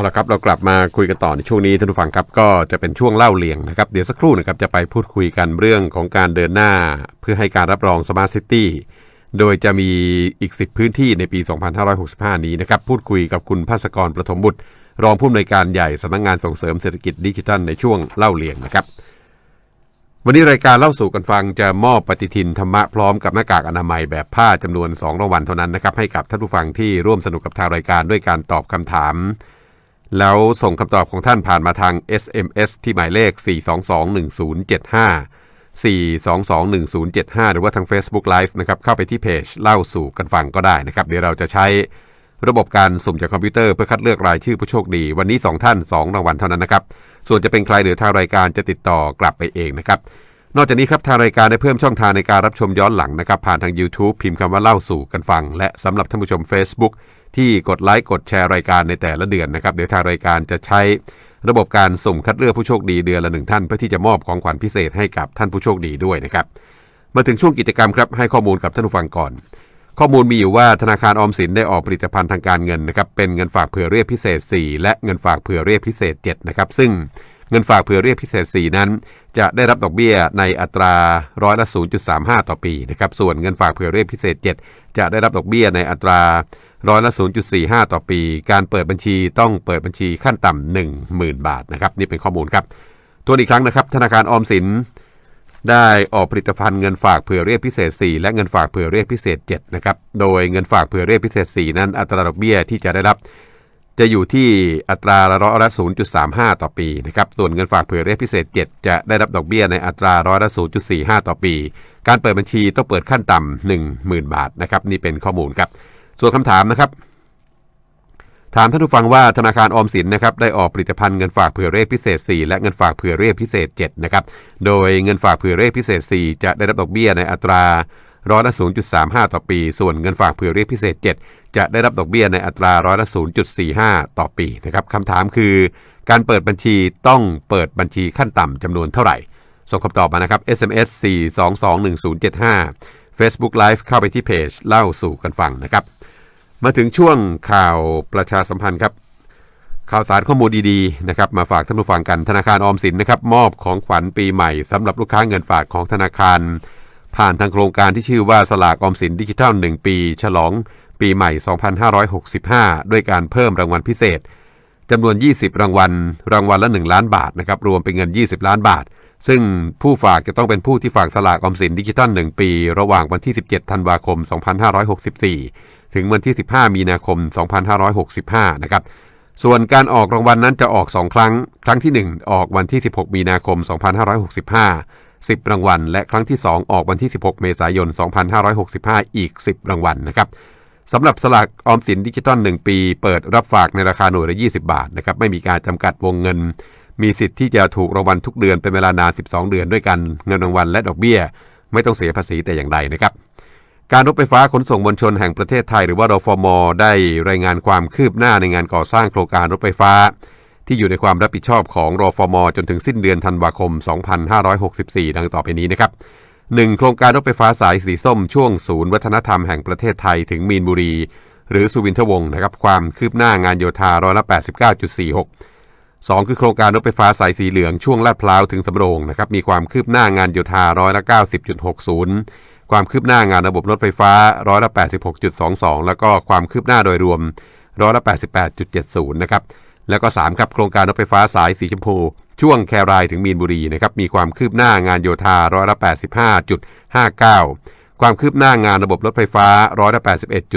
เอาละครับเรากลับมาคุยกันต่อในช่วงนี้ท่านผู้ฟังครับก็จะเป็นช่วงเล่าเลียงนะครับเดี๋ยวสักครู่นะครับจะไปพูดคุยกันเรื่องของการเดินหน้า เพื่อให้การรับรองสมาร์ทซิตี้โดยจะมีอีก 10 พื้นที่ในปี 2565 นี้นะครับพูดคุยกับคุณภาสกรประถมบุตร รองผู้อำนวยการใหญ่สำนักงงานส่งเสริมเศรษฐกิจดิจิทัลในช่วงเล่าเลียงนะครับ วันนี้รายการเล่าสู่กันฟังจะมอบปฏิทินธรรมะพร้อมกับหน้ากากอนามัยแบบผ้าจำนวน2รางวัลเท่านั้นนะครับให้กับท่านผู้ฟังที่ร่วมสนุกกับทางรายการด้วยการตอบคำถาม แล้วส่งคำตอบของท่านผ่านมาทาง SMS ที่หมายเลข 4221075 4221075 หรือว่าทาง Facebook Live นะครับ เข้าไปที่เพจเล่าสู่กันฟังก็ได้นะครับ เดี๋ยวเราจะใช้ระบบการสุ่มจากคอมพิวเตอร์เพื่อคัดเลือกรายชื่อผู้โชคดี วันนี้ 2 ท่าน 2 รางวัลเท่านั้นนะครับ ส่วนจะเป็นใครหรือทางรายการจะติดต่อกลับไปเองนะครับ นอกจากนี้ครับทางรายการได้เพิ่มช่องทางในการรับชมย้อนหลังนะครับผ่านทาง YouTube พิมพ์คำว่าเล่าสู่กันฟัง และสำหรับท่านผู้ชม Facebook ที่กดไลค์กดแชร์รายการในแต่ละเดือนนะครับเดี๋ยวทางรายการจะใช้ระบบการสุ่มคัดเลือกผู้โชคดีเดือนละหนึ่งท่าน เพื่อที่จะมอบของขวัญพิเศษให้กับท่านผู้โชคดีด้วยนะครับมาถึงช่วงกิจกรรมครับให้ข้อมูลกับท่านผู้ฟังก่อน ข้อมูลมีอยู่ว่าธนาคารออมสินได้ออกผลิตภัณฑ์ทางการเงินนะครับเป็นเงินฝากเผื่อเรียกพิเศษ 4 และเงินฝากเผื่อเรียกพิเศษ7นะครับซึ่ง เงินฝากเผื่อเรียกพิเศษ 4 นั้น จะได้รับดอกเบี้ยในอัตราร้อยละ 0.35 ต่อปีนะครับส่วนเงินฝากเผื่อเรียกพิเศษ 7 จะได้รับดอกเบี้ยในอัตราร้อยละ 0.45 ต่อปี การเปิดบัญชีต้องเปิดบัญชีขั้นต่ำ10,000 บาทนะครับนี่เป็นข้อมูลครับตัวอีกครั้งนะครับ ธนาคารออมสินได้ออกผลิตภัณฑ์เงินฝากเผื่อเรียกพิเศษ 4 และเงินฝากเผื่อเรียกพิเศษ7นะครับ โดยเงินฝากเผื่อเรียกพิเศษ 4 นั้นอัตราดอกเบี้ยที่จะได้รับ จะอยู่ที่อัตราร้อยละ 0.35 ต่อปีนะครับ ส่วนเงินฝากเผื่อเรียกพิเศษ 7 จะได้รับดอกเบี้ยในอัตราร้อยละ 0.45 ต่อปี การเปิดบัญชีต้องเปิดขั้นต่ำ10,000 บาทนะครับ นี่เป็นข้อมูลครับ ส่วนคำถามนะครับ ถามท่านผู้ฟังว่าธนาคารออมสินนะครับได้ออกผลิตภัณฑ์เงินฝากเผื่อเรขพิเศษ 4 และเงินฝากเผื่อเรขพิเศษ 7 นะครับ โดยเงินฝากเผื่อเรขพิเศษ 4 จะได้รับดอกเบี้ยในอัตรา ร้อยละ 0.35 ต่อปี ส่วนเงินฝากเผื่อเรขพิเศษ 7 จะได้รับดอกเบี้ยในอัตราร้อยละ 0.45 ต่อปีนะครับคำถามคือ การเปิดบัญชีต้องเปิดบัญชีขั้นต่ำจำนวนเท่าไหร่ ส่งคำตอบมานะครับ SMS 4221075 Facebook Live เข้าไปที่เพจเล่าสู่กันฟังนะครับ มาถึงช่วงข่าวประชาสัมพันธ์ครับข่าวสารข้อมูลดีๆนะครับมาฝากท่านผู้ฟังกันธนาคารออมสินนะครับมอบของขวัญปีใหม่สำหรับลูกค้าเงินฝากของธนาคาร ผ่านทางโครงการที่ชื่อว่าสลากออมสินดิจิทัล 1 ปี ฉลองปีใหม่ 2565 ด้วยการเพิ่มรางวัลพิเศษจำนวน 20 รางวัล รางวัลละ 1 ล้านบาทนะครับ รวมเป็นเงิน 20 ล้านบาท ซึ่งผู้ฝากจะต้องเป็นผู้ที่ฝากสลากออมสินดิจิทัล 1 ปี ระหว่างวันที่ 17 ธันวาคม 2564 ถึงวันที่ 15 มีนาคม 2565 นะครับ ส่วนการออกรางวัลนนั้นจะออก 2 ครั้ง ครั้งที่ 1 ออกวันที่ 16 มีนาคม 2565 10 รางวัล และครั้งที่ 2 ออกวันที่ 16 เมษายน 2565 อีก 10 รางวัลนะครับสำหรับสลากออมสินดิจิตอล1 ปี เปิดรับฝากในราคาหน่วยละ 20 บาทนะครับไม่มีการจำกัดวงเงิน มีสิทธิ์ที่จะถูกรางวัลทุกเดือนเป็นเวลานาน 12 เดือนด้วยกันเงินรางวัลและดอกเบี้ย ไม่ต้องเสียภาษีแต่อย่างใดนะครับการรถไฟฟ้าขนส่งมวลชนแห่งประเทศไทย หรือว่ารฟม ได้รายงานความคืบหน้าในงานก่อสร้างโครงการรถไฟฟ้า ที่อยู่ในความรับผิดชอบของรอฟมจนถึงสิ้นเดือนธันวาคม 2564 ดังต่อไปนี้นะครับ 1. โครงการรถไฟฟ้าสายสีส้มช่วงศูนย์วัฒนธรรมแห่งประเทศไทยถึงมีนบุรี หรือสุวินทวงศ์นะครับความคืบหน้างานโยธาร้อยละ89.46 2 คือโครงการรถไฟฟ้าสายสีเหลืองช่วงลาดพร้าวถึงสำโรงนะครับมีความคืบหน้างานโยธาร้อยละ90.60 ความคืบหน้างานระบบรถไฟฟ้าร้อยละ86.22 แล้วก็ความคืบหน้าโดยรวมร้อยละ88.70 นะครับ แล้วก็ 3 ครับโครงการรถไฟฟ้าสายสีชมพู ช่วงแครายถึงมีนบุรีนะครับมีความคืบหน้างานโยธาร้อยละ85.59 ความคืบหน้างานระบบรถไฟฟ้าร้อยละ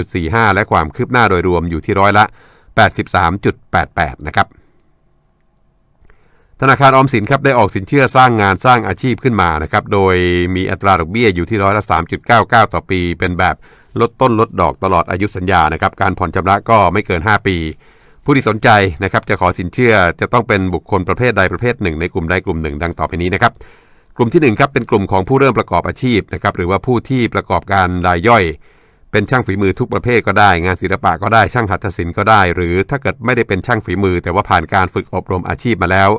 81.45 และความคืบหน้าโดยรวมอยู่ที่ร้อยละ 83.88 นะครับธนาคารออมสินครับได้ออกสินเชื่อสร้างงานสร้างอาชีพขึ้นมานะครับโดยมีอัตราดอกเบี้ยอยู่ที่ร้อยละ3.99 ต่อปี เป็นแบบลดต้นลดดอกตลอดอายุสัญญานะครับการผ่อนชำระก็ไม่เกิน 5 ปี ผู้ที่สนใจนะครับจะขอสินเชื่อจะต้องเป็นบุคคลประเภทใดประเภทหนึ่ง ในกลุ่มใดกลุ่มหนึ่ง ดังต่อไปนี้นะครับ กลุ่มที่1ครับเป็นกลุ่มของผู้เริ่มประกอบอาชีพนะครับหรือว่าผู้ที่ประกอบการรายย่อย เป็นช่างฝีมือทุกประเภทก็ได้ งานศิลปะก็ได้ช่างหัตถศิลป์ก็ได้ หรือถ้าเกิดไม่ได้เป็นช่างฝีมือ แต่ว่าผ่านการฝึกอบรมอาชีพมาแล้ว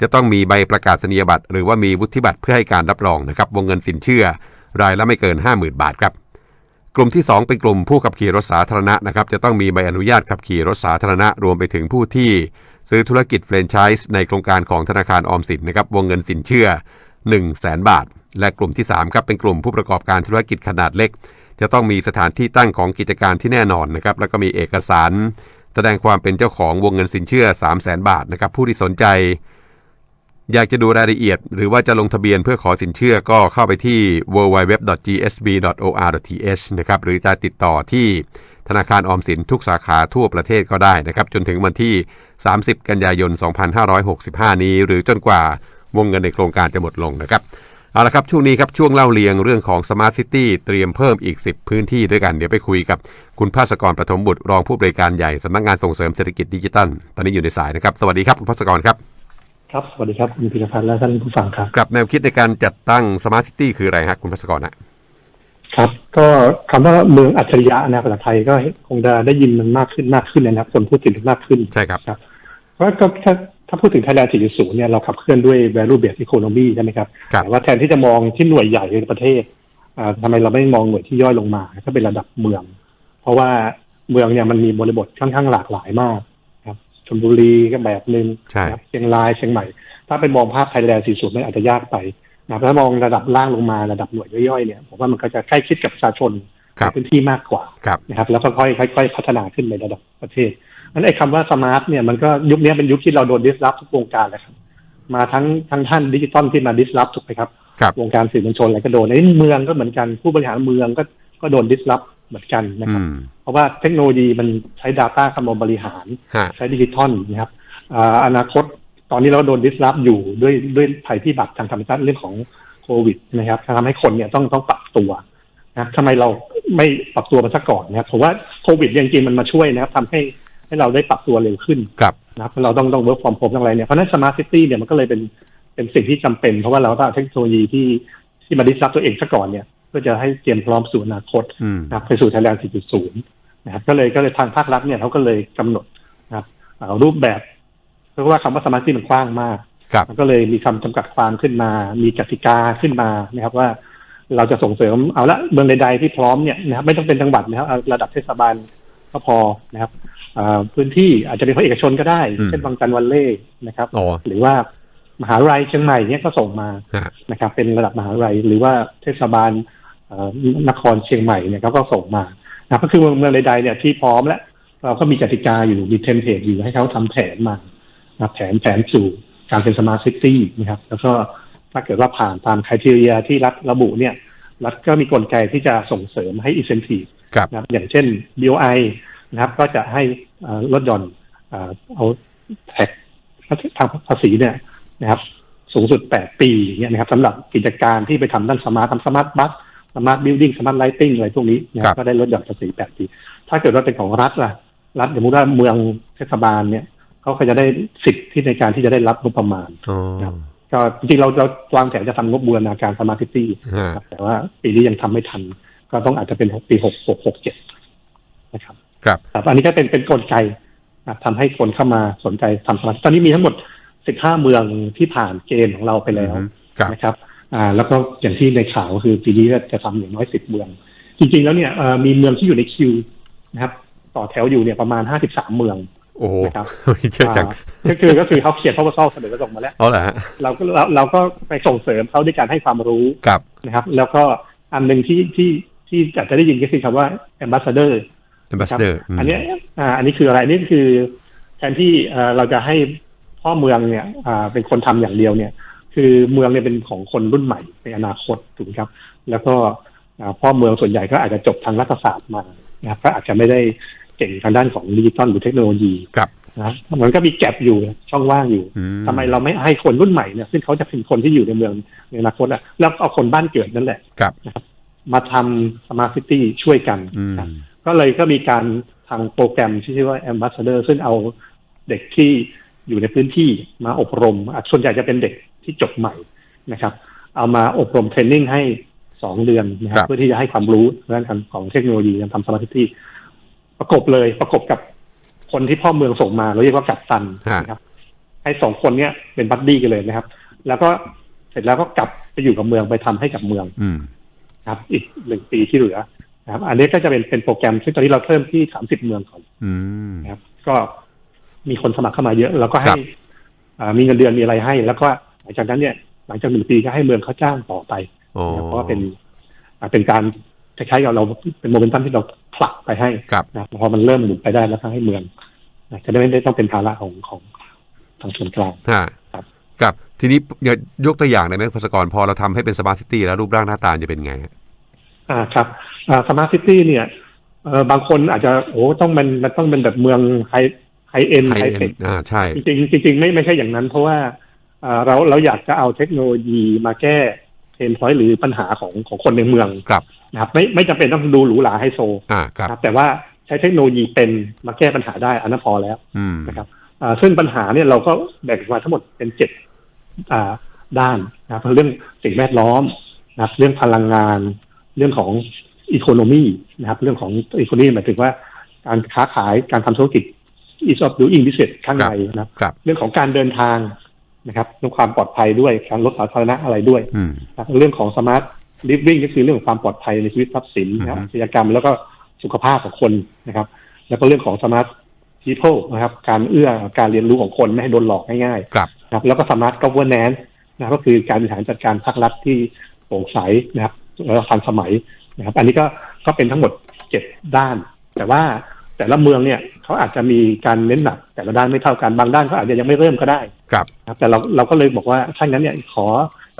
จะต้องมีใบประกาศนียบัตรหรือว่ามีวุฒิบัตรเพื่อให้การรับรองนะครับวงเงินสินเชื่อ รายละไม่เกิน 50,000 บาทครับ กลุ่มที่ 2 เป็นกลุ่มผู้ขับขี่รถสาธารณะนะครับจะต้องมีใบอนุญาตขับขี่รถสาธารณะรวมไปถึงผู้ที่ ซื้อธุรกิจแฟรนไชส์ในโครงการของธนาคารออมสินนะครับวงเงินสินเชื่อ 1 0 0 0 0แสนบาท และกลุ่มที่3ครับเป็นกลุ่มผู้ประกอบการธุรกิจขนาดเล็ก จะต้องมีสถานที่ตั้งของกิจการที่แน่นอนนะครับแล้วก็มีเอกสาร แสดงความเป็นเจ้าของวงเงินสินเชื่อ 3 0 0แสนบาทนะครับผู้ที่สนใจ อยากจะดูรายละเอียด หรือว่าจะลงทะเบียนเพื่อขอสินเชื่อก็เข้าไปที่ www.gsb.or.th นะครับหรือจะติดต่อที่ธนาคารออมสินทุกสาขาทั่วประเทศก็ได้นะครับจนถึงวันที่ 30 กันยายน 2565 นี้ หรือจนกว่าวงเงินในโครงการจะหมดลงนะครับเอาละครับ ช่วงนี้ครับ ช่วงเล่าเรียงเรื่องของ Smart City เตรียมเพิ่มอีก 10 พื้นที่ด้วยกัน เดี๋ยวไปคุยกับ คุณภาสกรปฐมบุตรรองผู้บริการใหญ่สำนักงานส่งเสริมเศรษฐกิจดิจิทัล ตอนนี้อยู่ในสายนะครับ สวัสดีครับ คุณภาสกรครับ ครับ สวัสดีครับ คุณพิรพันธ์และท่านผู้ฟังครับครับแนวคิดในการจัดตั้ง Smart City คืออะไรฮะคุณภาสกรนะครับ ก็คำว่าเมืองอัจฉริยะในภาษาไทยก็คงจะได้ยินมันมากขึ้นมากขึ้นนะครับคนพูดถึงมากขึ้นใช่ครับครับเพราะก็ถ้าถ้าพูดถึง Thailand 4.0เนี่ยเราขับเคลื่อนด้วย value based economy ใช่ไหมครับครับแต่ว่าแทนที่จะมองที่หน่วยใหญ่ในประเทศอ่าทำไมเราไม่มองหน่วยที่ย่อยลงมาก็เป็นระดับเมือง เพราะว่าเมืองเนี่ยมันมีบริบทค่อนข้างหลากหลายมากครับ ชลบุรีก็แบบหนึ่งใช่นะครับเชียงรายเชียงใหม่ ถ้าไปมองภาพไทยแลนด์40มันอาจจะยากไปนะครับถ้ามองระดับล่างลงมาระดับหน่วยย่อยๆเนี่ยผมว่ามันก็จะใกล้ชิดกับประชาชนครับในพื้นที่มากกว่าครับนะครับแล้วก็ค่อยๆค่อยๆพัฒนาขึ้นในระดับประเทศนั้นไอ้คำว่าสมาร์ทเนี่ยมันก็ยุคนี้เป็นยุคที่เราโดนดิสรับทุกวงการเลยครับมาทั้งทั้งท่านดิจิตอลที่มาดิสรับถูกไหมครับครับวงการสื่อมวลชนอะไรก็โดนไอ้เมืองก็เหมือนกันผู้บริหารเมืองก็ก็โดนดิสรับ เหมือนกันนะคอืรับมเพราะว่าเทคโนโลยีมันใช้ Data เข้ามาบริหารฮะใช้ดิจิทัลนะครับอ่าอนาคตตอนนี้เราโดนดิสรับอยู่ด้วยด้วยภัยพิบัติทางธรรมชาติเรื่องของโควิดนะครับทำให้คนเนี่ยต้องต้องปรับตัวนะทำไมเราไม่ปรับตัวมาซะก่อนนะครับผมว่าโควิดจริงๆมันมาช่วยนะครับทำให้ให้เราได้ปรับตัวเร็วขึ้นครับนะครับเราต้องต้อง work from home ต้องอะไรเนี่ยเพราะฉะนั้น smart city เนี่ยมันก็เลยเป็นเป็นสิ่งที่จำเป็น เพราะว่าเราต้องเอาเทคโนโลยีที่ที่มาดิสรับตัวเองซะก่อนเนี่ยเพื่อจะให้เตรียมพร้อมสู่อนาคตอืมนะครับไปสู่ Thailand 4.0 นะครับ ก็เลยก็เลยทางภาครัฐเนี่ยเขาก็เลยกำหนดนะครับเอ่อรูปแบบเพราะว่าคำว่าสมาร์ทมันกว้างมากครับมันก็เลยมีคำจำกัดความขึ้นมา มีกติกาขึ้นมานะครับว่าเราจะส่งเสริมเอาละเมืองใดๆที่พร้อมเนี่ยนะครับไม่ต้องเป็นจังหวัดนะครับเอาระดับเทศบาลก็พอนะครับเอ่อพื้นที่อาจจะเป็นภาคเอกชนก็ได้อืมเช่นบางจันวันเล่นะครับอ๋อหรือว่ามหาลัยเชียงใหม่เนี่ยก็ส่งมาฮะนะครับ เป็นระดับมหาวิทยาลัยหรือว่าเทศบาลเอ่อ นครเชียงใหม่เนี่ยเขาก็ส่งมานะครับก็คือเมืองเมืองใดๆเนี่ยที่พร้อมแล้วเราก็มีกติกาอยู่มีเทมเพลตอยู่ให้เขาทำแผนมานะครับแผนแผนสู่การเป็นสมาร์ทซิตี้นะครับ แล้วก็ถ้าเกิดว่าผ่านตามคุณทีเรียที่รัฐระบุเนี่ย รัฐก็มีกลไกที่จะส่งเสริมให้อินเซนティครับนะครับอย่างเช่น BOI นะครับ ก็จะให้เอ่อลดหย่อนเอ่อเอาแท็กทางภาษีเนี่ยนะครับ สูงสุด 8 ปีอย่างเงี้ยนะครับสำหรับกิจการที่ไปทำด้านสมาร์ททำสมาร์ทบัส สมาร์ทบิลดิ้งสมาร์ทไลติ้งอะไรพวกนี้นะคครัรับบก็ได้ลดหย่อนภาษี8ปีถ้าเกิดว่าเป็นของรัฐล่ะ รัฐสมมติว่าเมืองเทศบาลเนี่ยเขาก็จะได้สิทธิ์ที่ในการที่จะได้รับงบประมาณอ๋อครับก็จริงๆเราเราวางแผนจะทำงบบูรณาการสมาร์ทซิตี้ฮะครับแต่ว่าปีนี้ยังทำไม่ทัน ก็ต้องอาจจะเป็นปีหกหกหกเจ็ดนะครับครับครับอันนี้ก็เป็นเป็นกลไกนะครับทำให้คนเข้ามาสนใจทำสมาร์ทตอนนี้มีทั้งหมด15เมืองที่ผ่านเกณฑ์ของเราไปแล้วอืมครับนะครับ อ่าแล้วก็อย่างที่ในข่าวก็คือปีนี้ก็จะทำอย่างน้อย10เมือง จริง ๆ แล้วเนี่ยเอ่อมีเมืองที่อยู่ในคิวนะครับ ต่อแถวอยู่เนี่ยประมาณ53เมืองโอ้โหนะครับเยอะจังอ่าก็คือก็คือเขาเขียนพ r o เ o าเสนอส่งมาแล้วเอาละฮะเราก็เราเราก็ไปส่งเสริมเขาด้วยการให้ความรู้ครับนะครับ แล้วก็อันหนึ่งที่ที่ที่อาจจะได้ยินก็คือคำว่า ambassador ambassador อันเนี้ยอ่าอันนี้คืออะไรอันนี้คือแทนที่เอ่อเราจะให้พ่อเมืองเนี่ยอ่าเป็นคนทำอย่างเดียวเนี่ย คือเมืองเนี่ยเป็นของคนรุ่นใหม่ในอนาคตถูกไหมครับ แล้วก็อ่าพ่อเมืองส่วนใหญ่ก็อาจจะจบทางรัฐศาสตร์มานะครับก็อาจจะไม่ได้เก่งทางด้านของดิจิตอลหรือเทคโนโลยีครับนะมันก็มีแกลบอยู่ช่องว่างอยู่อืทำไมเราไม่ให้คนรุ่นใหม่เนี่ยซึ่งเขาจะเป็นคนที่อยู่ในเมืองในอนาคตอะแล้วเอาคนบ้านเกิดนั่นแหละครับมาทำสมาร์ทซิตี้ช่วยกันอืมนะก็เลยก็มีการทางโปรแกรมที่ชื่อว่า Ambassador ซึ่งเอาเด็กที่อยู่ในพื้นที่มาอบรมอะส่วนใหญ่จะเป็นเด็ก ที่จบใหม่นะครับ เอามาอบรมเทรนนิ่งให้สองเดือนนะคครัรับบเพื่อที่จะให้ความรู้เรื่องการของเทคโนโลยีการทำสมาร์ทซิตี้ประกบเลยประกบกับคนที่พ่อเมืองส่งมาเราเรียกว่ากัดตันนะครับ ให้สองคนเนี้ยเป็นบัดดี้กันเลยนะครับ แล้วก็เสร็จแล้วก็กลับไปอยู่กับเมืองไปทำให้กับเมืองอืมครับ อีกหนึ่งปีที่เหลือนะครับ อันนี้ก็จะเป็นเป็นโปรแกรมซึ่งตอนนี้เราเพิ่มที่30เมืองก่อนอืมนะครับ ก็มีคนสมัครเข้ามาเยอะ แล้วก็คให้รับอ่ามีเงินเดือนมีอะไรให้ แล้วก็ หลังจากนั้นเนี่ยหลังจากหนึ่งปีก็ให้เมืองเขาจ้างต่อไปอ๋อนะครับเพราะว่าเป็นอ่าเป็นการคล้ายๆกับเราเป็นโมเมนตัมที่เราผลักไปให้ครับนะครับพอมันเริ่มหมุนไปได้แล้วก็ให้เมืองนะจะได้ไม่ได้ต้องเป็นภาระของของทางส่วนกลางฮะครับครับ ทีนี้อย่ายกตัวอย่างได้ไหมพศกรพอเราทำให้เป็นสมาร์ทซิตี้แล้วรูปร่างหน้าตาจะเป็นไงฮะอ่าครับสมาร์ทซิตี้เนี่ยเอ่อบางคนอาจจะโอ้ต้องมันมันต้องเป็นแบบเมืองไฮไฮเอ็นไฮไฮเอ็เทนคอ่าใช่จริงๆจริงๆไม่ไม่ใช่อย่างนั้นเพราะว่าอ่า เราเราอยากจะเอาเทคโนโลยีมาแก้เพนพอยต์หรือปัญหาของของคนในเมืองครับนะครับ ไม่ไม่จำเป็นต้องดูหรูหราไฮโซอ่าครับนะครับ แต่ว่าใช้เทคโนโลยีเป็นมาแก้ปัญหาได้อันนั้นพอแล้วอืมนะครับอ่าซึ่งปัญหาเนี่ยเราก็แบ่งมาทั้งหมดเป็นเจ็ดอ่าด้านนะครับเรื่องสิ่งแวดล้อมนะครับ เรื่องพลังงาน เรื่องของอีโคโนมีนะครับ เรื่องของอีโคโนมีหมายถึงว่าการค้าขายการทำธุรกิจ ease of doing business ข้างในนะครับครับเรื่องของการเดินทาง นะครับเรื่องความปลอดภัยด้วยการลดสาธารณะอะไรด้วยอืมนะครับเรื่องของ smart living ก็คือเรื่องของความปลอดภัยในชีวิตทรัพย์สินนะครับอือฮึอาชญากรรมแล้วก็สุขภาพของคนนะครับ แล้วก็เรื่องของ smart people นะครับ การเอื้อการเรียนรู้ของคนไม่ให้โดนหลอกง่ายครับๆนะครับ แล้วก็ smart governance นะครับก็คือการบริหารจัดการภาครัฐที่โปร่งใสนะครับแล้วก็ทันสมัยนะครับ อันนี้ก็ก็เป็นทั้งหมดเจ็ดด้าน แต่ว่า แต่ละเมืองเนี่ยเขาอาจจะมีการเน้นหนัก แต่ละด้านไม่เท่ากันบางด้านเขาอาจจะยังไม่เริ่มก็ได้ครับนะครับแต่เราเราก็เลยบอกว่าถ้างั้นเนี่ยขอ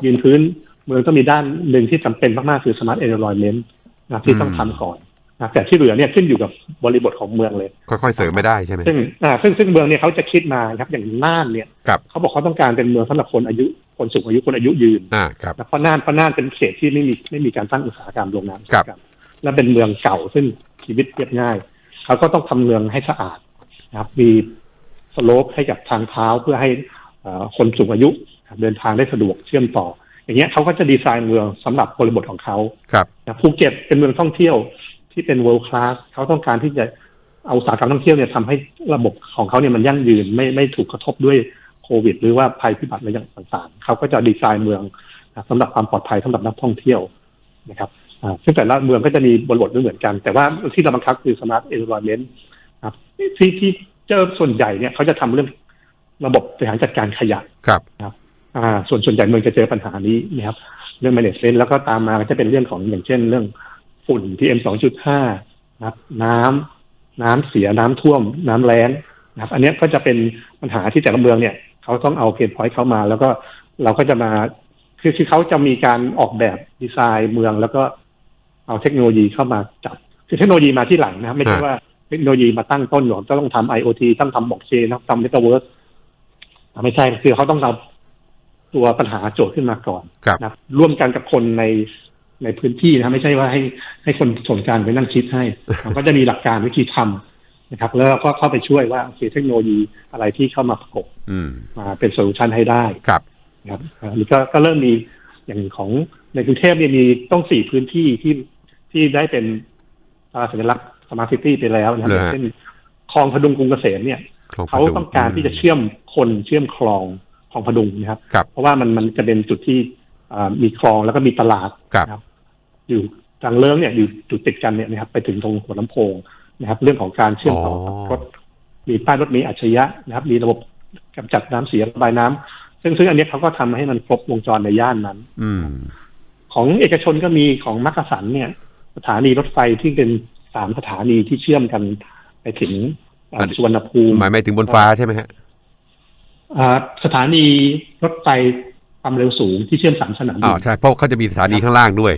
ยืนพื้นเมืองต้องมีด้านหนึ่งที่จำเป็นมากๆคือ smart environment นะครับที่ต้องทำก่อนนะครับแต่ที่เหลือเนี่ยขึ้นอยู่กับบริบทของเมืองเลย ค่อยๆเสริมไม่ได้ใช่ไหมซึ่งอ่าซึ่งซึ่งเมืองเนี่ยเขาจะคิดมาครับอย่างน่านเนี่ยครับเขาบอกเขาต้องการเป็นเมืองสำหรับคนอายุคนสูงอายุคนอายุยืนอ่าครับนะเพราะน่านเพราะน่านเป็นเขตที่ไม่มีไม่มีการสร้างอุตสาหกรรมโรงงานอุตครัสาบหกรรมและเป็นเมืองเก่าซึ่งชีวิตเรียบง่าย เขาก็ต้องทำเมืองให้สะอาดนะครับ มีสโลปให้กับทางเท้าเพื่อให้เอ่อคนสูงอายุเดินทางได้สะดวกเชื่อมต่อ อย่างเงี้ยเขาก็จะดีไซน์เมืองสำหรับบริบทของเขาครับนะภูเก็ตเป็นเมืองท่องเที่ยวที่เป็น world class เขาต้องการที่จะเอาอุตสาหกรรมท่องเที่ยวเนี่ยทำให้ระบบของเขาเนี่ยมันยั่งยืนไม่ไม่ถูกกระทบด้วยโควิด หรือว่าภัยพิบัติอะไรอย่างต่างๆ เขาก็จะดีไซน์เมืองนะสำหรับความปลอดภัยสำหรับนักท่องเที่ยวนะครับอ่า ซึ่งแต่ละเมืองก็จะมีบริบทไม่เหมือนกัน แต่ว่าที่เราบังคับคือ smart environment ครับที่ที่เจอส่วนใหญ่เนี่ยเขาจะทำเรื่องระบบบริหารจัดการขยะครับอ่าส่วนส่วนใหญ่เมืองจะเจอปัญหานี้นะครับเรื่อง management แล้วก็ตามมาก็จะเป็นเรื่องของอย่างเช่น เรื่องฝุ่น PM 2.5นะครับน้ำน้ำเสียน้ำท่วม น้ำแล้งนะครับ อันเนี้ยก็จะเป็นปัญหาที่แต่ละเมืองเนี่ยเขาต้องเอาเพนพอยต์เข้ามา แล้วก็เราก็จะมาคือคือเขาจะมีการออกแบบดีไซน์เมืองแล้วก็ เอาเทคโนโลยีเข้ามาจับคือเทคโนโลยีมาที่หลังนะครับ ไม่ใช่ฮะว่าเทคโนโลยีมาตั้งต้นหรอกต้องทำ IoT ต้องทำบล็อกเชนต้องทำ Metaverse อ่าไม่ใช่คือเขาต้องเอาตัวปัญหาโจทย์ขึ้นมาก่อนครับนะครับร่วมกันกับคนในในพื้นที่นะครับไม่ใช่ว่าให้ให้คนส่วนกลางไปนั่งคิดให้มันก็จะมีหลักการวิธีทำนะครับ แล้วก็เข้าไปช่วยว่าโอเคเทคโนโลยีอะไรที่เข้ามาประกบอืมมาเป็นโซลูชันให้ได้ครับนะครับอ่าหรือก็ก็เริ่มมีอย่างของในกรุงเทพเนี่ยมีต้องสี่พื้นที่ที่ ที่ได้เป็นตราสัญลักษณ์สมาร์ทซิตี้ไปแล้วนะครับเหรออย่างฮะเช่นคลองพดุงกรุงเกษมเนี่ยคลองพเขาดุต้องการที่จะเชื่อมคนเชื่อมคลองคลองพดุงนะครับครับ เพราะว่ามันมันจะเป็นจุดที่อ่ามีคลองแล้วก็มีตลาดครับนะครับ อยู่ทางเลิ้งเนี่ยอยู่จุดติดกันเนี่ยนะครับ ไปถึงตรงหัวลำโพงนะครับ เรื่องของการเชื่อมต่อกับรถมีป้ายรถเมล์อัจฉริยะนะครับ มีระบบกำจัดน้ำเสียระบายน้ำซึ่งซึ่งอันเนี้ยเขาก็ทำให้มันครบวงจรในย่านนั้น อืมของเอกชนก็มีของมักกะสันเนี่ย สถานีรถไฟที่เป็นสามสถานีที่เชื่อมกันไปถึงอ่าอันสุวรรณภูมิหมายไม่ถึงบนฟ้าใช่ไหมฮะอ่าสถานีรถไฟความเร็วสูงที่เชื่อมสามสนามบิอ๋อนใช่เพราะเขาจะมีสถานีข้างล่างด้วย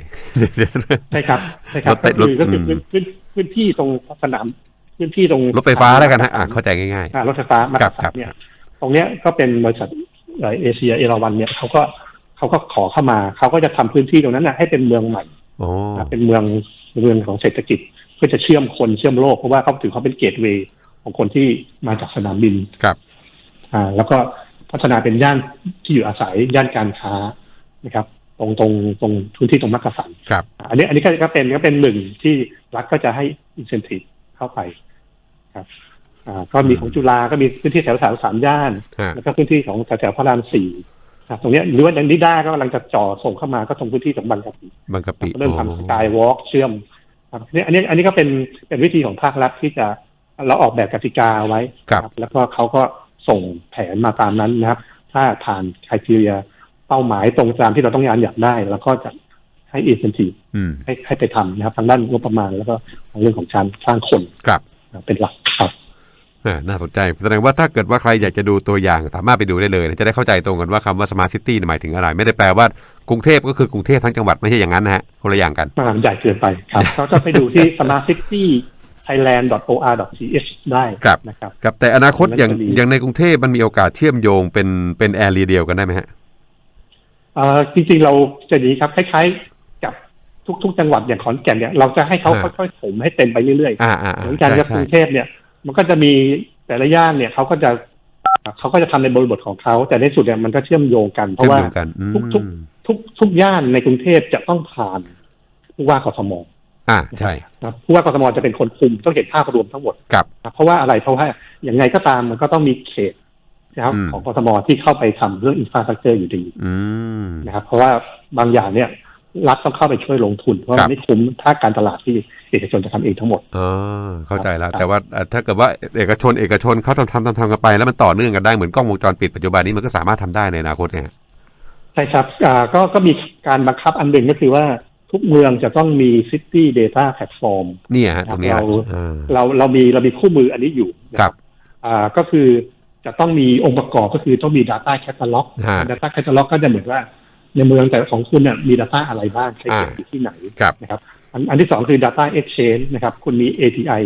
ใช่ครับใช่ครับรถไฟก็คือรถก็คืออืมพื้นพื้นพื้นที่ตรงสนามพื้นที่ตรงรถไฟฟ้าแล้วกันฮะอ่าเข้าใจง่ายอ่ารถไฟฟ้ามาครับสัครับเนี่ย ตรงเนี้ยก็เป็นบริษัทเอ่อเอเชียเอราวันเนี่ยเขาก็เขาก็ขอเข้ามาเขาก็จะทำพื้นที่ตรงนั้นนะให้เป็นเมืองใหม่ๆโอ้นะ เป็นเมืองเมืองของเศรษฐกิจเพื่อจะเชื่อมคนเชื่อมโลกเพราะว่าเขาถือเขาเป็นเกตเวย์ของคนที่มาจากสนามบิน ครับ อ่า แล้วก็พัฒนาเป็นย่านที่อยู่อาศัยย่านการค้านะครับ ตรงตรงตรงพื้นที่ตรงมักกะสัน ครับ อันนี้อันนี้ก็ก็เป็นก็เป็นหนึ่งที่รัฐก็จะให้อินเซนティブเข้าไปครับ อ่า ก็มีของจุฬาก็มีพื้นที่แถวแถวสามย่าน ฮะ แล้วก็พื้นที่ของแถวแถวพระรามสี่อ่า ตรงนี้หรือว่านิด้าก็กำลังจะจ่อส่งเข้ามาก็ตรงพื้นที่ของบางกะปิบางกะปิเริ่มทำสกายวอล์กเชื่อมครับนี่อันนี้อันนี้ก็เป็นเป็นวิธีของภาครัฐที่จะเราออกแบบกติกาไว้ครับแล้วก็เขาก็ส่งแผนมาตามนั้นนะครับ ถ้าผ่านคุณทีเรียเป้าหมายตรงตามที่เราต้องการอยากได้ แล้วก็จะให้อินเซนทีให้ให้ไปทำนะครับ ทางด้านงบประมาณแล้วก็เรื่องของการสร้างคนครับเป็นหลักครับ น่าสนใจแสดงว่าถ้าเกิดว่าใครอยากจะดูตัวอย่างสามารถไปดูได้เลยนะจะได้เข้าใจตรงกันว่าคำว่าสมาร์ทซิตี้หมายถึงอะไร ไม่ได้แปลว่ากรุงเทพก็คือกรุงเทพทั้งจังหวัดไม่ใช่อย่างนั้นนะฮะคนละอย่างกันมากใหญ่เกินไปครับก็จะไปดูที่ smartcitythailand.or.th ได้ครับนะครับครับแต่อนาคตอย่างมันจะดีอย่างในกรุงเทพมันมีโอกาสเชื่อมโยงเป็นเป็นแอเรียเดียวกันได้ไหมฮะเอ่อจริงๆเราจะดีครับคล้ายๆกับทุกๆ จังหวัดอย่างขอนแก่นเนี่ยเราจะให้เขาอ่าค่อยๆถมให้เต็มไปเรื่อยๆอ่าอ่าเหมือนกันกับกใช่รุงเทพเนี่ย มันก็จะมีแต่ละย่านเนี่ยเขาก็จะเขาก็จะทำในบริบทของเขา แต่ในสุดเนี่ยมันก็เชื่อมโยงกัน เพเชื่อราะมว่าโยงกันอืมทุกทุกทุกย่านในกรุงเทพจะต้องผ่านผู้ว่ากทมอ่าใช่นะครับผู้ว่ากทมจะเป็นคนคุมต้องเห็นภาพรวมทั้งหมดครับนะเพราะว่าอะไรเพราะว่าอย่างไงก็ตามมันก็ต้องมีเขตนะครับอืมของกทมที่เข้าไปทำเรื่องอินฟราสตรักเจอร์อยู่ดีอืมนะครับ เพราะว่าบางอย่างเนี่ยรัฐต้องเข้าไปช่วยลงทุน เพราะครัมับนไม่คุ้มถ้าการตลาดที่ เอกชนจะทำเองทั้งหมดอ๋อเข้าใจแล้วครับแต่ว่าเอ่อถ้าเกิดว่าเอกชนเอกชนเขาทำทำทำทำกันไปแล้วมันต่อเนื่องกันได้เหมือนกล้องวงจรปิดปัจจุบันนี้มันก็สามารถทำได้ในอนาคตเนี่ยใช่ครับอ่าก็ก็มีการบังคับอันหนึ่งก็คือว่าทุกเมืองจะต้องมี City Data Platform เนี่ยฮะตรงเนี้ยเราอ่าเราเรามีเรามีคู่มืออันนี้อยู่นะครับอ่าก็คือจะต้องมีองค์ประกอบก็คือต้องมี Data Catalog ฮะ Data Catalog ก็จะเหมือนว่า ในเมืองแต่ของคุณเนี่ยมี Data อะไรบ้างใครเก็บอ่าอยู่ที่ไหนครับนะครับ อันอันที่สองคือ Data Exchange นะครับ คุณมี API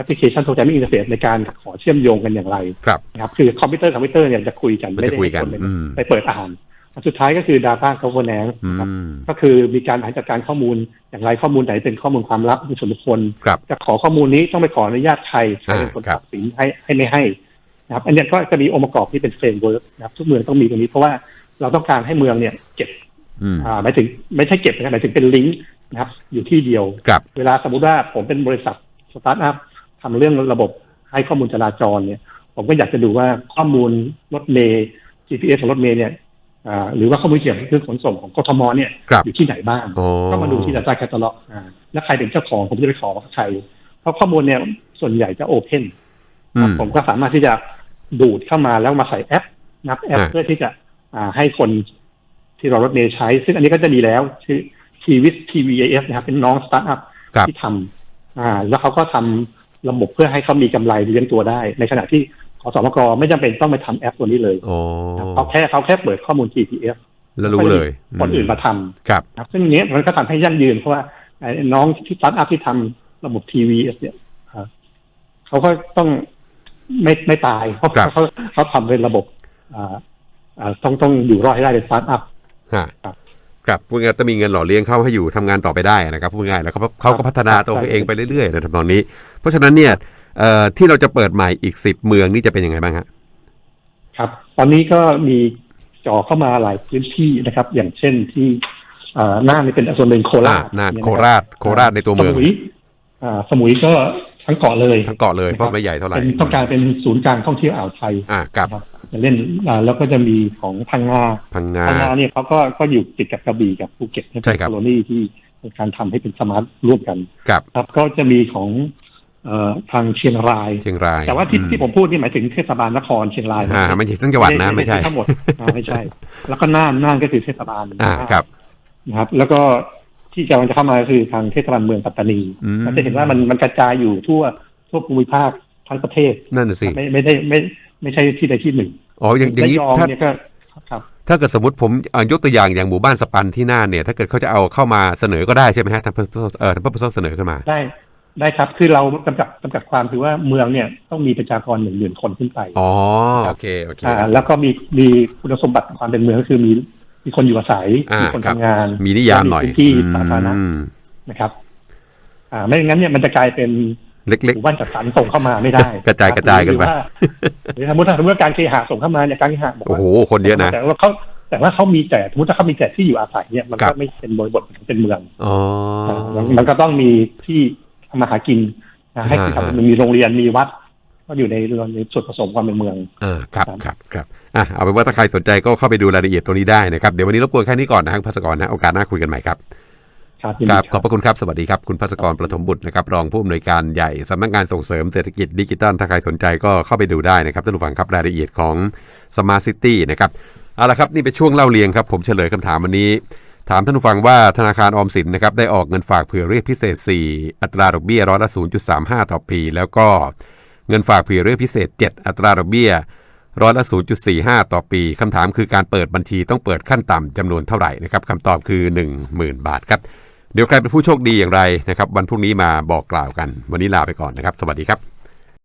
Application Programming Interface ในการขอเชื่อมโยงกันอย่างไรครับนะครับ คือคอมพิวเตอร์คอมพิวเตอร์เนี่ยจะคุยกันมันไม่จะได้คุยกันให้คนอืมไปเปิดอ่านอันสุดท้ายก็คือ Data Governance อืนะครับมก็คือมีการบริหารจัดการข้อมูลอย่างไรข้อมูลไหนเป็นข้อมูลความลับเป็นส่วนบุคคลครับจะขอข้อมูลนี้ต้องไปขออนุญาตใครใครเป็นคนอ่าครับตัดสินให้ให้ไม่ให้นะครับ อันเนี้ยก็จะมีองค์ประกอบที่เป็นเฟรมเวิร์กนะครับ ทุกเมืองต้องมีตรงนี้เพราะว่าเราต้องการให้เมืองเนี่ยเก็บอืมอ่าหมายถึงไม่ใช่เก็บนะครับหมายถึงเป็นลิงก์ นะครับ อยู่ที่เดียว ครับ เวลาสมมุติว่าผมเป็นบริษัทสตาร์ทอัพทำเรื่องระบบให้ข้อมูลจราจรเนี่ย ผมก็อยากจะดูว่าข้อมูลรถเมย์ GPS ของรถเมย์เนี่ยอ่าหรือว่าข้อมูลเกี่ยวกับเครื่องขนส่งของกทมเนี่ยครับอยู่ที่ไหนบ้างโอ้ ก็มาดูที่ Data Catalog อ่าแล้วใครเป็นเจ้าของผมจะไปขอใครเพราะข้อมูลเนี่ยส่วนใหญ่จะโอเพน อืม ผมก็สามารถที่จะดูดเข้ามาแล้วมาใส่แอปนับแอปอ่า เพื่อที่จะอ่าให้คนที่เรารถเมย์ใช้ ซึ่งอันนี้ก็จะดีแล้วชื่อ ทีวิส TVAS นะครับเป็นน้องสตาร์ทอัพครับที่ทำอ่า แล้วเขาก็ทำระบบเพื่อให้เขามีกำไรเลี้ยงตัวได้ ในขณะที่ขอสมกไม่จำเป็นต้องไปทำแอปตัวนี้เลยโอ้นะครับเขาแค่เขาแค่เปิดข้อมูล GPS แล้วรู้เลยคนอื่นมาทำครับครับซึ่งอันเนี้ยมันก็ทำให้ยั่งยืนเพราะว่าไอ้น้องที่สตาร์ทอัพที่ทำระบบทีวีเนี่ยอ่าเขาก็ต้องไม่ไม่ตายเพราะครับเขาเขาทำเป็นระบบอ่าอ่าต้องต้องอยู่รอดให้ได้เป็นสตาร์ทอัพฮะ ครับครับพูดง่ายๆจะมีเงินหล่อเลี้ยงเขาให้อยู่ทำงานต่อไปได้นะครับพูดง่ายๆแล้วเขาเขาก็พัฒนาตัวใช่เองไปเรื่อยๆในทำนองนี้ เพราะฉะนั้นเนี่ยเอ่อที่เราจะเปิดใหม่อีกสิบเมืองนี่จะเป็นยังไงบ้างฮะครับ ตอนนี้ก็มีจ่อเข้ามาหลายพื้นที่นะครับ อย่างเช่นที่อ่าน่านนี่เป็นส่วนหนึ่งโคราชอ่าน่านเยะโคราชโคราชในตัวเมืองสมุยอ่าสมุยก็ทั้งเกาะเลย ทั้งเกาะเลยเพราะไม่ใหญ่เท่าไหร่เป็นต้องการเป็นศูนย์กลางท่องเที่ยวอ่าวไทย อ่าครับนะครับ จะเล่นอ่าแล้วก็จะมีของพังงาพังงาพังงาเนี่ยเขาก็ก็อยู่ติดกับกระบี่กับภูเก็ตเนี่ยใช่เป็นครับโคโลนีที่เป็นการทำให้เป็นสมาร์ทร่วมกันครับครับก็จะมีของเอ่อทางเชียงรายเชียงราย แต่ว่าที่อืมที่ผมพูดนี่หมายถึงเทศบาลนครเชียงรายอ่าไม่ใช่ทั้งจังหวัดนะไม่ใช่ทั้งหมดอ่าไม่ใช่ แล้วก็น่านน่านก็คือเทศบาลอ่าครับนะครับ แล้วก็ที่กำลังจะเข้ามาคือทางเทศบาลเมืองปัตตานีอืมเราจะเห็นว่ามันมันกระจายอยู่ทั่วทั่วภูมิภาคทั้งประเทศนั่นน่ะสิไม่ไม่ได้ไม่ ไม่ใช่ที่ใดที่หนึ่งอ๋ออย่างอย่างระนี้ยองถ้าเนี่ยก็ครับถ้าเกิดสมมติผมอ่ายกตัวอย่างอย่างหมู่บ้านสปันที่น่านเนี่ย ถ้าเกิดเขาจะเอาเข้ามาเสนอก็ได้ใช่ไหมฮะทำเพิ่มเอ่อทำเพิ่มเสนอขึ้นมาได้ได้ครับ คือเราจำกัดจำกัดความคือว่าเมืองเนี่ยต้องมีประชากรหนึ่งหมื่นคนขึ้นไป อ๋อครับโอเค โอเคอ่าแล้วก็มีมีคุณสมบัติความเป็นเมืองก็คือมีมีคนอยู่อาศัยอ่ามีมีคนครับทำงาน มีนิยามหน่อยและพื้นที่สาธารณะอืมนะครับ อ่า ไม่อย่างนั้นเนี่ยมันจะกลายเป็น เล็กหมู่บ้านจัดสรรส่งเข้ามาไม่ได้ กระจายกระจายกันไปหรือว่าหรือสมมติถ้าสมมติว่าการเคหะส่งเข้ามาเนี่ยการเคหะบอๆกโอ้ว่าโหคนเยอะนะแต่ว่าเขาแต่ว่าเขามีแต่สมมติถ้าเขามีแต่ที่อยู่อาศัยเนี่ยมันครัก็บไม่เป็นบริบทเป็นเมืองอ๋อมันมันก็ต้องมีที่ทำมาหากินนะให้อ่าทำมันมีโรงเรียนมีวัดก็อยู่ในเรื่องในส่วนผสมความเป็นเมืองอ่าครับครับครับครับอะเอาเป็นว่าถ้าใครสนใจก็เข้าไปดูรายละเอียดตัวนี้ได้นะครับ เดี๋ยววันนี้รบกวนแค่นี้ก่อนนะครับพัสกรนะ โอกาสหน้าคุยกันใหม่ครับ ครับยินคดีรับคขอรับบพระคุณครับ สวัสดีครับ คุณพัศกรประถมบุตรนะครับรองผู้อำนวยการใหญ่สำนักงานส่งเสริมเศรษฐกิจดิจิทัลถ้าใครสนใจก็เข้าไปดูได้นะครับท่านผู้ฟังครับรายละเอียดของ Smart City นะครับเอาละครับนี่เป็นช่วงเล่าเรียงครับผมเฉลยคำถามวันนี้ ถามท่านผู้ฟังว่าธนาคารออมสินนะครับได้ออกเงินฝากเผื่อเรียกพิเศษ 4 อัตราดอกเบี้ยร้อยละ0.35 ต่อปี แล้วก็เงินฝากเผื่อเรียกพิเศษ 7 อัตราดอกเบี้ยร้อยละ 0.45 ต่อปีคำถามคือการเปิดบัญชีต้องเปิดขั้นต่ำจำนวนเท่าไหร่นะครับคำตอบคือ 10,000 บาทครับ เดี๋ยวใครเป็นผู้โชคดีอย่างไรนะครับวันพรุ่งนี้มาบอกกล่าวกัน วันนี้ลาไปก่อนนะครับ สวัสดีครับ